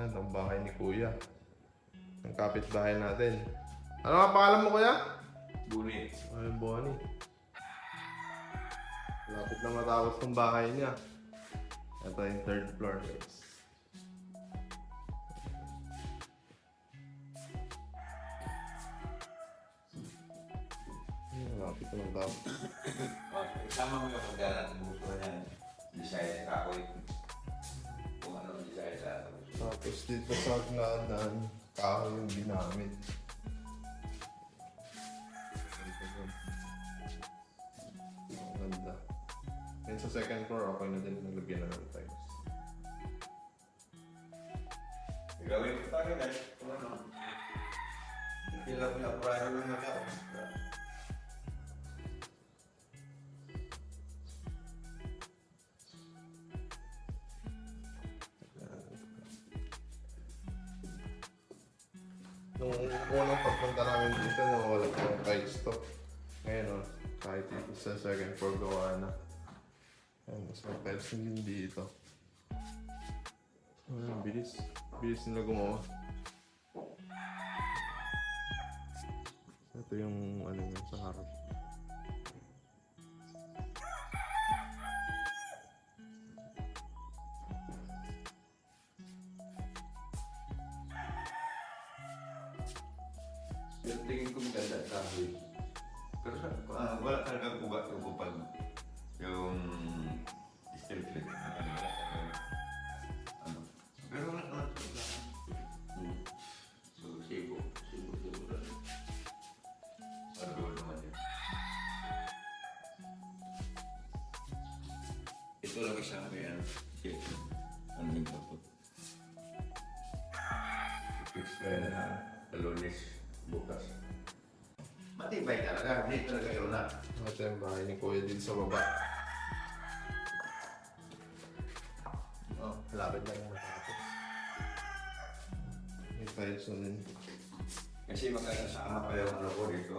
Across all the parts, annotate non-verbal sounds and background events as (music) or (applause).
Ayan, ang bahay ni Kuya. Ang kapitbahay natin. Ano nga pangalan mo, Kuya? Buni. Ay, Bonnie. Lapit na matapos ng bahay niya. Ito yung third floor, guys. Lapit na matapos. (coughs) Okay, sama mo yung pagdarat ng gusto niya. Design sa kakoy. Tapos dito sa hagnanan, kahoy yung ginamit. Ang ganda. Yan sa second floor, okay na din nalagyan na ng tiles. Gawin ko tayo ano. Hindi lang pinapurahan ng mga Nung unang pagpunta namin dito, nawala ko yung tiles to. Ngayon, kahit dito sa second floor gawa na. Ayan, mas may tiles na din dito. Ayan, bilis. Bilis nila gumawa. Ito yung ano yun sa harap. Plate. Ano. Pero wala. Hmm. So, sibo. Sibo, sibo lang. Ano naman yun. Ito lang isa may ano. Shit. Ano yung kapot. Fix ko yan na lunes bukas. Matibay talaga. Hindi talaga yun na. Bahay ni Kuya dito sa baba. Lapit na yung matapos. Yung tiles na din. Kasi magkakasama pa yung ano ko dito.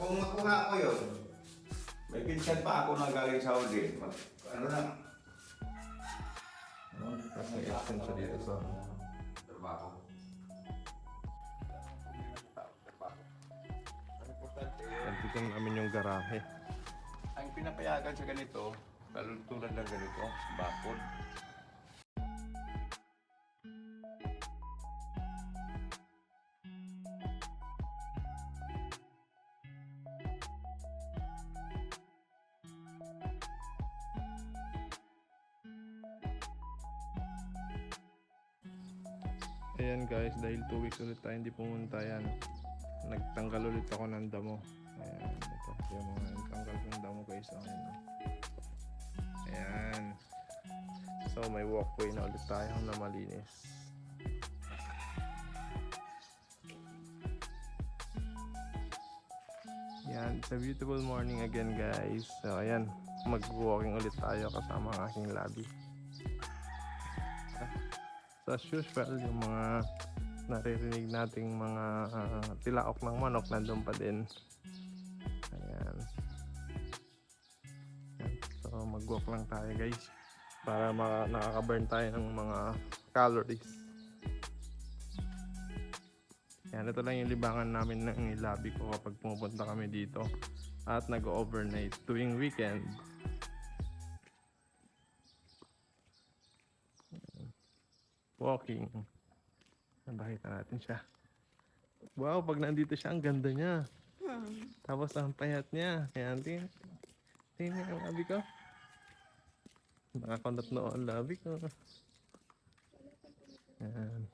Kung makuha ko yun, may pinsan pa ako na galing Saudi. Mag, ano na? Ano? Tapos may extension dito sa... Trabaho. Nandito na namin yung garahe. Ang pinapayagan sa ganito, tulad ng ganito, bakod. Ayan guys, dahil 2 weeks ulit tayo hindi pumunta yan. Nagtanggal ulit ako ng damo. Ayan, ito. Yung mga nagtanggal ng damo guys. Ayan. Ayan. So may walkway na ulit tayo na malinis. Yan, it's a beautiful morning again guys. So ayan, mag-walking ulit tayo kasama ang aking labi. So as usual, yung mga naririnig nating mga ah, tilaok ng manok nandun pa din. Mag-walk lang tayo guys para ma- nakaka-burn tayo ng mga calories. Yan, ito lang yung libangan namin ng ilabi ko kapag pumupunta kami dito at nag-overnight tuwing weekend. Walking. Nakita natin siya. Wow, pag nandito siya, ang ganda niya. Tapos ang payat niya. Ayan, tingnan. Tingnan ang labi ko. Nakakunot na ang labi ko. Ayan.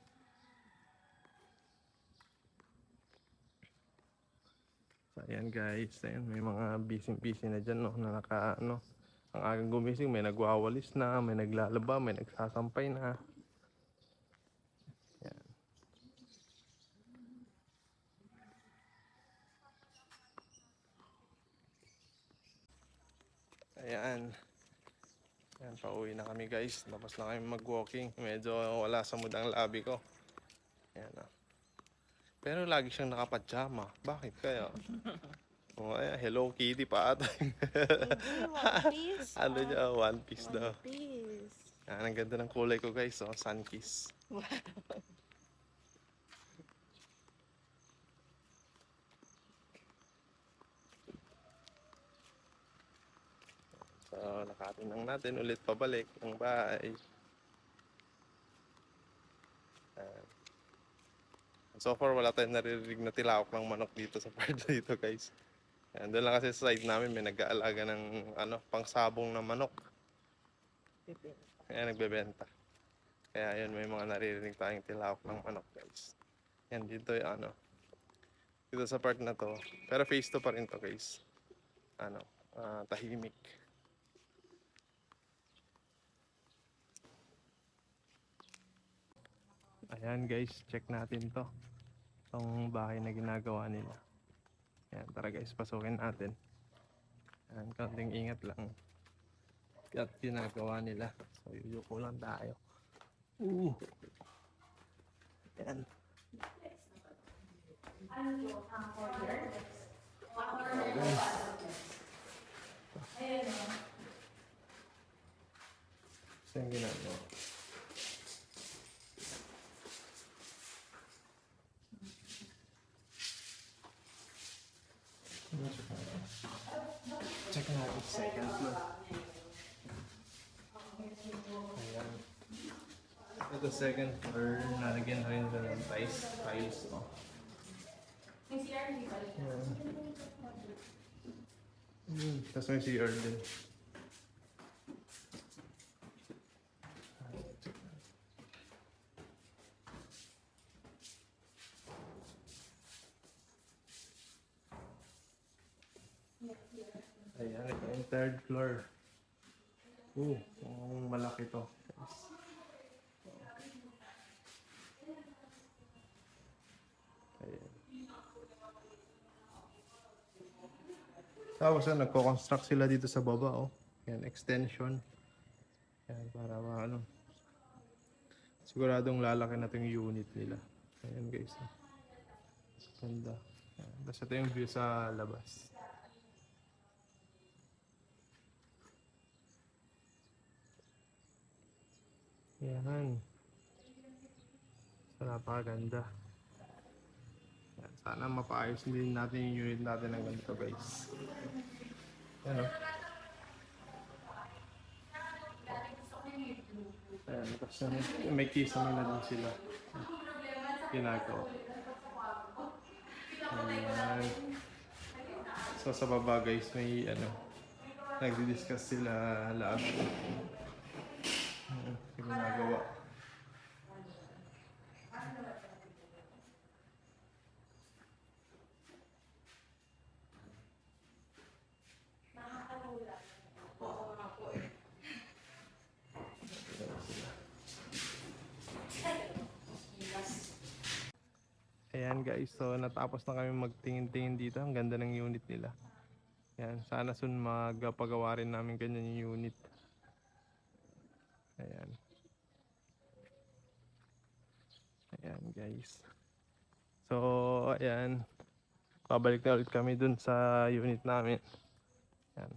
So, ayan guys. Ayan, may mga busy-busy na dyan, no, na naka, ano, ang agang gumising, may nagwawalis na, may naglalaba, may nagsasampay na. Ayan. Ayan. Ayan, pauwi na kami guys. Tapos na kami mag-walking. Medyo wala sa mood ang labi ko. Ayan na. Pero lagi siyang nakapajama. Bakit kaya? (laughs) Oh, ayan, Hello Kitty pa ata. One piece. (laughs) ano niya, One Piece daw. One piece. Yan, ang ganda ng kulay ko guys, oh, sun kiss. So, nakatinang natin ulit pabalik ng bahay. Yan. So far, wala tayong naririnig na tilawak ng manok dito sa (laughs) part dito guys. Yan, doon lang kasi sa side namin may nag-aalaga ng ano, pangsabong na manok. Kaya nagbebenta. Kaya yun, may mga naririnig tayong tilawak ng manok, guys. Yan, dito yung ano. Dito sa part na to. Pero phase 2 pa rin to, guys. Ano, ah, tahimik. Ayan, guys. Check natin to. Itong bahay na ginagawa nila. Ayan, tara guys, pasukin natin. Ayan, konting ingat lang at ginagawa nila. So, yuyuko lang tayo. Ooh. Yan. Saan Ito second floor, nalagyan na rin nila ng tiles. Tiles, oh. Ayan. Hmm, Tapos may CR din. Ayan, ito yung third floor. Oh, mukhang malaki to. guys. Ayan. Tapos ah, nagko-construct sila dito sa baba, oh. Yan, extension. Yan, para ano. Siguradong lalaki na itong unit nila. Ayan guys. oh. Ganda. Yan. Tapos ito yung view sa labas. Yan. So, napakaganda. Yan. Sana mapaayos din natin yung unit natin ng ganito guys. Yan o. Ayan, tapos na- may kisame na din sila. Ginagawa. Ayan. So sa baba guys, may ano, nagdi-discuss sila lahat. Ayan, ginagawa. Ayan guys, so natapos na kami magtingin-tingin dito. Ang ganda ng unit nila. Ayan, sana soon magpagawa rin namin ganyan yung unit. Ayan. Ayan guys. So, ayan. Pabalik na ulit kami dun sa unit namin. Ayan.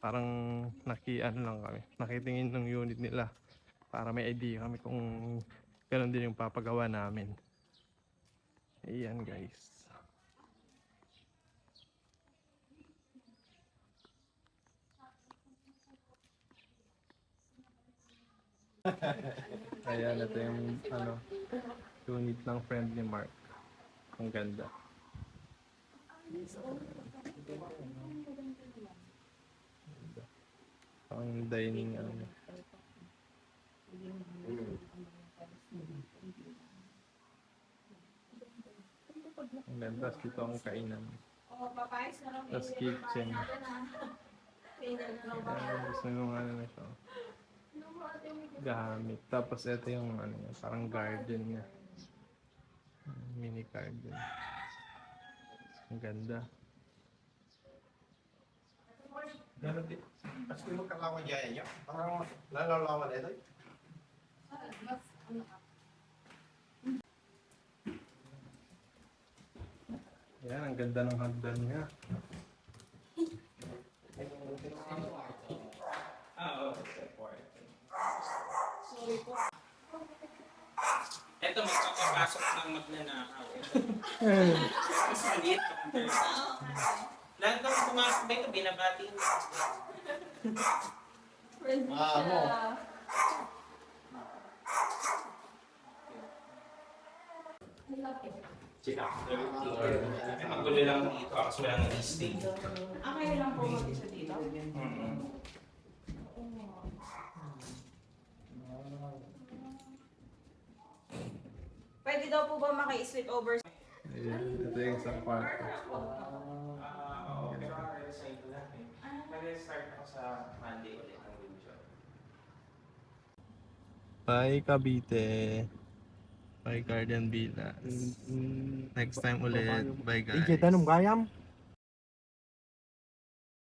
Parang naki, ano lang kami. Nakitingin ng unit nila. Para may idea kami kung ganun din yung papagawa namin. Ayan guys. (laughs) Ayan, ito yung ano, unit ng friend ni Mark. Ang ganda. Ang dining ano. niya. Ang ganda. Tapos dito ang kainan. Tapos kitchen. Ayan, gusto nyo nga na siya. Gamit. Tapos ito yung ano niya, parang garden niya. Mini garden. Ang ganda. Meron din. Pasti mo kalawan jaya niya. Parang lalalawan ito. Ayan, ang ganda ng hagdan niya. Ito, magpapapasok ng magnanakaw. Mas maliit pa compare sa... Lahat ng pumasok dito, binabati mo. Ah, mo. Check out. Ay, magulo lang dito. Ako wala nang listing. Ah, kayo lang po mag-isa dito? Mm-mm. Pwede daw po ba maki-sleep over? Ayan, ito yung isang kwarto. Ah, oo. Pero resign ko lang eh. Mag-start ako sa Monday ulit ng video. Bye, Cavite. Bye, Garden Villas. Next time ulit. Bye, guys. Ije, tanong gayam.